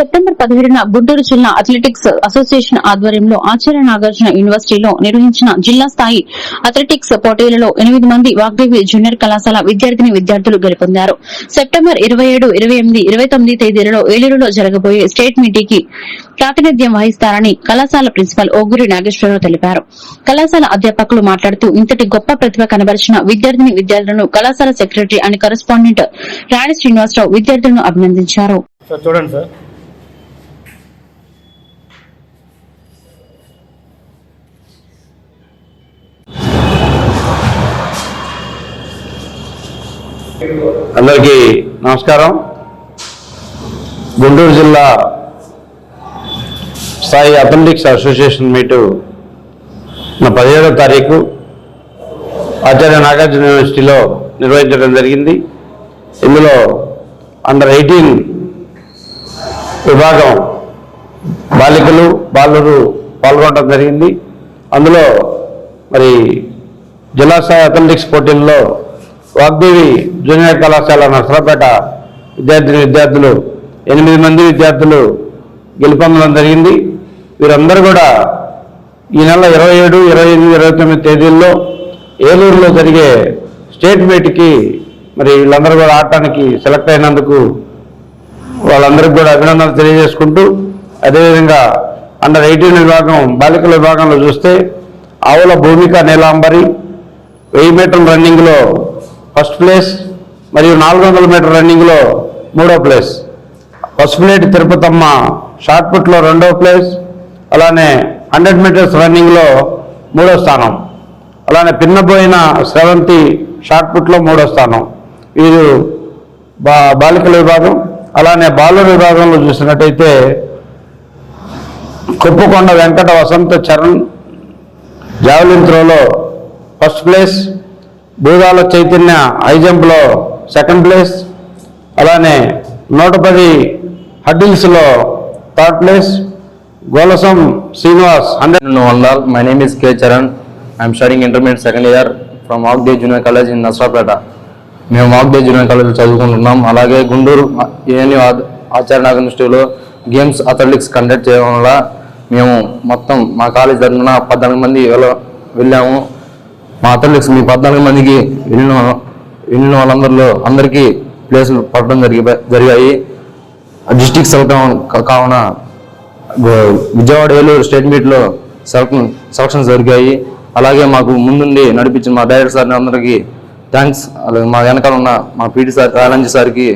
September పదిహేడున గుంటూరు జిల్లా athletics association ఆధ్వర్యంలో ఆచార్య నాగార్జున యూనివర్సిటీలో నిర్వహించిన జిల్లా స్థాయి అథ్లెటిక్స్ పోటీలలో ఎనిమిది మంది వాగ్దేవి జూనియర్ కళాశాల విద్యార్థిని విద్యార్థులు గెలుపొందారు. సెప్టెంబర్ ఇరవై ఏడు ఇరవై ఎనిమిది ఇరవై తొమ్మిది తేదీలలో ఏలూరులో జరగబోయే స్టేట్ మీటింగ్కి ప్రాతినిధ్యం వహిస్తారని కళాశాల ప్రిన్సిపల్ ఓగురి నాగేశ్వరరావు తెలిపారు. కళాశాల అధ్యాపకులు మాట్లాడుతూ ఇంతటి గొప్ప ప్రతిభ కనబరిచిన విద్యార్థిని విద్యార్థులను కళాశాల secretary and correspondent Rani Srinivasarao విద్యార్థులను అభినందించారు. సార్ చూడండి సార్. అందరికీ నమస్కారం. గుంటూరు జిల్లా స్థాయి అథ్లెటిక్స్ అసోసియేషన్ మీటు నా పదిహేడవ తారీఖు ఆచార్య నాగార్జున యూనివర్సిటీలో నిర్వహించడం జరిగింది. ఇందులో అండర్ ఎయిటీన్ విభాగం బాలికలు బాలురు పాల్గొనడం జరిగింది. అందులో మరి జిల్లా స్థాయి అథ్లెటిక్స్ పోటీల్లో వాగ్దేవి జూనియర్ కళాశాల నర్సరాపేట విద్యార్థిని విద్యార్థులు ఎనిమిది మంది విద్యార్థులు గెలుపొందడం జరిగింది. వీరందరూ కూడా ఈ నెల ఇరవై ఏడు ఇరవై ఎనిమిది ఇరవై తొమ్మిది తేదీల్లో ఏలూరులో జరిగే స్టేట్ మీట్కి మరి వీళ్ళందరూ కూడా ఆడటానికి సెలెక్ట్ అయినందుకు వాళ్ళందరికీ కూడా అభినందనలు తెలియజేసుకుంటూ అదేవిధంగా అండర్ ఎయిటీన్ విభాగం బాలికల విభాగంలో చూస్తే ఆవుల భూమిక నీలాంబరి వెయ్యి మీటర్ల రన్నింగ్లో ఫస్ట్ ప్లేస్ మరియు నాలుగు వందల మీటర్ రన్నింగ్లో మూడో ప్లేస్. పసుపులేటి తిరుపతమ్మ షార్ట్ పుట్లో రెండో ప్లేస్. అలానే హండ్రెడ్ మీటర్స్ రన్నింగ్లో మూడో స్థానం. అలానే పిన్నబోయిన సెవెంటీ షార్ట్ పుట్లో మూడో స్థానం. వీరు బా బాలికల విభాగం. అలానే బాలుర విభాగంలో చూసినట్టయితే Kuppakonda Venkata Vasantha Charan javelin త్రోలో first place. Bhudala Chaitanya high జంప్లో second place అలానే నూట పది హడ్డిల్స్లో third place Golasam Srinivas hundred No, my name is K Charan I'm studying intermediate second year from ఆక్డే junior college in College Nasarapeta మేము ఆక్డే జూనియర్ కాలేజ్ చదువుకుంటున్నాం. అలాగే Guntur ANU ఆచార్య నాగర్ ఇన్స్టిట్యూట్లో games athletics conduct చేయడం వల్ల మేము మొత్తం మా కాలేజ్ తరఫున పద్నాలుగు మంది వెళ్ళాము. మా అథ్లెటిక్స్ మీ పద్నాలుగు మందికి వెళ్ళిన వెళ్ళిన వాళ్ళందరిలో అందరికీ ప్లేసులు పడడం జరిగి జరిగాయి. డిస్టిక్ సెలెక్ట్ కావున విజయవాడ ఏలూరు స్టేట్ మీట్లో సెలక్షన్ సెలక్షన్స్ జరిగాయి. అలాగే మాకు ముందుండి నడిపించిన మా డైరెక్టర్ సార్ అందరికీ థ్యాంక్స్ అలాగే మా వెనకాల ఉన్న మా పీటీ సార్ కాలంజీ సార్కి